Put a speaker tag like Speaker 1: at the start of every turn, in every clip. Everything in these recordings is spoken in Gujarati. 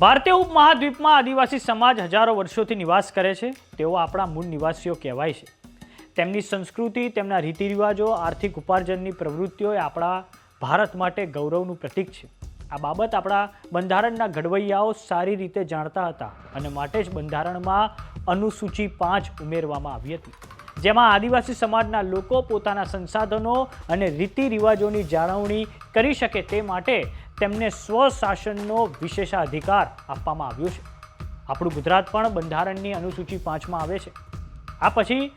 Speaker 1: ભારતીય ઉપમહાદ્વીપમાં આદિવાસી સમાજ હજારો વર્ષોથી નિવાસ કરે છે. તેઓ આપણા મૂળ નિવાસીઓ કહેવાય છે. તેમની સંસ્કૃતિ, તેમના રીતિરિવાજો, આર્થિક ઉપાર્જનની પ્રવૃત્તિઓ એ આપણા ભારત માટે ગૌરવનું પ્રતીક છે. આ બાબત આપણા બંધારણના ઘડવૈયાઓ સારી રીતે જાણતા હતા અને માટે જ બંધારણમાં અનુસૂચિ પાંચ ઉમેરવામાં આવી હતી. જેમાં આદિવાસી સમાજના લોકો પોતાના સંસાધનો અને રીતિ રિવાજોની જાળવણી કરી શકે તે માટે તેમને સ્વશાસનનો વિશેષાધિકાર આપવામાં આવ્યો છે. આપણું ગુજરાત પણ બંધારણની અનુસૂચિ પાંચમાં આવે છે. આ પછી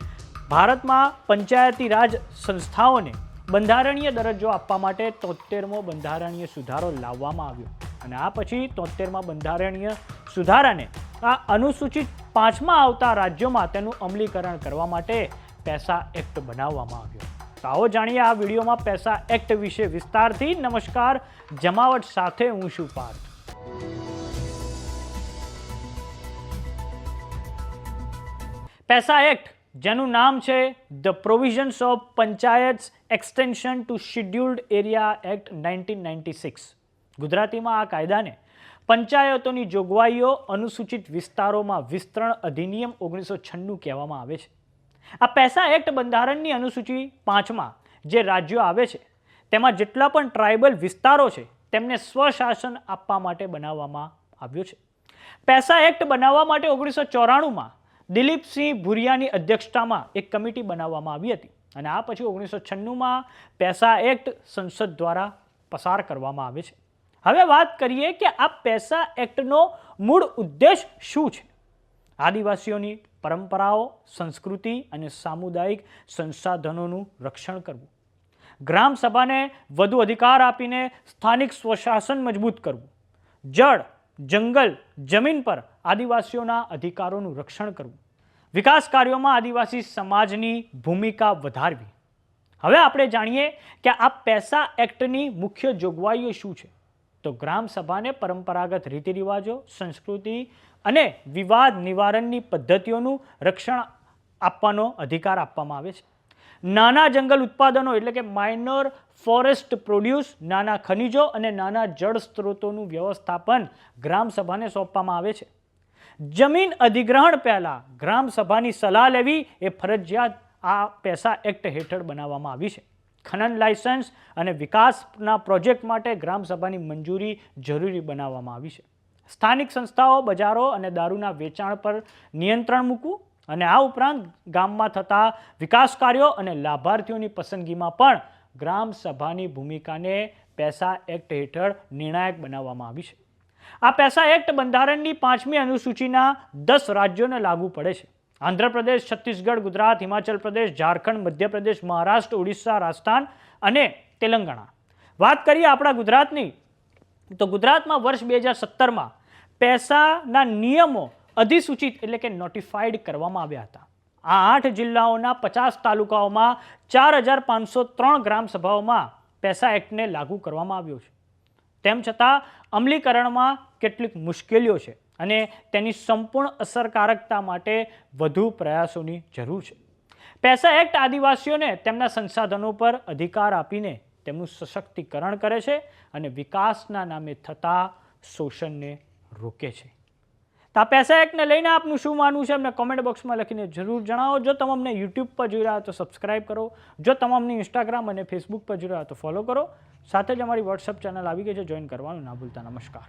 Speaker 1: ભારતમાં પંચાયતી રાજ સંસ્થાઓને બંધારણીય દરજ્જો આપવા માટે તોતેરમો બંધારણીય સુધારો લાવવામાં આવ્યો. અને આ પછી તોતેરમાં બંધારણીય સુધારાને આ અનુસૂચિત પાંચમાં આવતા રાજ્યોમાં તેનું અમલીકરણ કરવા માટે પેસા એક્ટ બનાવવામાં આવ્યો. તો આવો જાણીએ આ વિડીયોમાં પૈસા એક્ટ વિશે વિસ્તારથી. નમસ્કાર, જમાવટ સાથે હું શું પાર્થ. પૈસા એક્ટ, જેનું નામ છે the provisions of panchayat extension to scheduled area act nineteen ninety six ગુજરાતીમાં આ કાયદાને પંચાયતોની જોગવાઈઓ અનુસૂચિત વિસ્તારોમાં વિસ્તરણ અધિનિયમ ઓગણીસો છન્નું કહેવામાં આવે છે. આ પૈસા એક્ટ બંધારણની અનુસૂચિ પાંચમાં જે રાજ્યો આવે છે, તેમાં જેટલા પણ ટ્રાઇબલ વિસ્તારો છે, તેમને સ્વશાસન આપવા માટે બનાવવામાં આવ્યું છે. પૈસા એક્ટ બનાવવા માટે ઓગણીસો ચોરાણુંમાં દિલીપસિંહ ભુરિયાની અધ્યક્ષતામાં એક કમિટી બનાવવામાં આવી હતી અને આ પછી ઓગણીસો છન્નુંમાં પૈસા એક્ટ સંસદ દ્વારા પસાર કરવામાં આવે છે. હવે વાત કરીએ કે આ પૈસા એક્ટનો મૂળ ઉદ્દેશ શું છે? આદિવાસીઓની પરંપરાઓ, સંસ્કૃતિ અને સામુદાયિક સંસાધનોનું રક્ષણ કરવું. ગ્રામ સભાને વધુ અધિકાર આપીને સ્થાનિક સ્વશાસન મજબૂત કરવું. જળ, જંગલ, જમીન પર આદિવાસીઓના અધિકારોનું રક્ષણ કરવું. વિકાસ કાર્યોમાં આદિવાસી સમાજની ભૂમિકા વધારવી. હવે આપણે જાણીએ કે આ પેસા એક્ટની મુખ્ય જોગવાઈઓ શું છે. તો ગ્રામ સભાને પરંપરાગત રીતિ રિવાજો સંસ્કૃતિ અને વિવાદ નિવારણની પદ્ધતિઓનું રક્ષણ આપવાનો અધિકાર આપવામાં આવે છે. નાના જંગલ ઉત્પાદનો એટલે કે માઇનોર ફોરેસ્ટ પ્રોડ્યુસ નાના ખનિજો અને નાના જળ સ્ત્રોતોનું વ્યવસ્થાપન ગ્રામ સભાને સોંપવામાં આવે છે. જમીન અધિગ્રહણ પહેલાં ગ્રામ સભાની સલાહ લેવી એ ફરજિયાત આ પેસા એક્ટ હેઠળ બનાવવામાં આવી છે. ખનન લાયસન્સ અને વિકાસના પ્રોજેક્ટ માટે ગ્રામસભાની મંજૂરી જરૂરી બનાવવામાં આવી છે. સ્થાનિક સંસ્થાઓ બજારો અને દારૂના વેચાણ પર નિયંત્રણ મૂકવું અને આ ઉપરાંત ગામમાં થતા વિકાસ કાર્યો અને લાભાર્થીઓની પસંદગીમાં પણ ગ્રામસભાની ભૂમિકાને પૈસા એક્ટ હેઠળ નિર્ણાયક બનાવવામાં આવી છે. આ પૈસા એક્ટ બંધારણની પાંચમી અનુસૂચિના દસ રાજ્યોને લાગુ પડે છે. આંધ્રપ્રદેશ, છત્તીસગઢ, ગુજરાત, હિમાચલ પ્રદેશ, ઝારખંડ, મધ્યપ્રદેશ, મહારાષ્ટ્ર, ઓડિશા, રાજસ્થાન અને તેલંગાણા. વાત કરીએ આપણા ગુજરાતની, તો ગુજરાતમાં વર્ષ બે હજાર સત્તરમાં પૈસાના નિયમો અધિસૂચિત એટલે કે નોટિફાઈડ કરવામાં આવ્યા હતા. આ આઠ જિલ્લાઓના પચાસ તાલુકાઓમાં ચાર હજાર પાંચસો ત્રણ ગ્રામ સભાઓમાં પૈસા એક્ટને લાગુ કરવામાં આવ્યો છે. તેમ છતાં અમલીકરણમાં કેટલીક મુશ્કેલીઓ છે. અને તેની સંપૂર્ણ અસરકારકતા માટે વધુ પ્રયાસોની જરૂર છે. પેસા એક્ટ આદિવાસીઓને તેમના સંસાધનો પર અધિકાર આપીને તેમનું સશક્તિકરણ કરે છે અને વિકાસના નામે થતા શોષણને રોકે છે. તો આ પૈસા એક્ટને લઈને આપનું શું માનવું છે? અમને કોમેન્ટ બોક્સમાં લખીને જરૂર જણાવો. જો તમે યુટ્યુબ પર જોઈ રહ્યા તો સબસ્ક્રાઈબ કરો. જો તમે ઇન્સ્ટાગ્રામ અને ફેસબુક પર જોઈ રહ્યા તો ફોલો કરો. સાથે જ અમારી વોટ્સઅપ ચેનલ આવી ગઈ છે. જોઈન કરવાનું ના ભૂલતા. નમસ્કાર.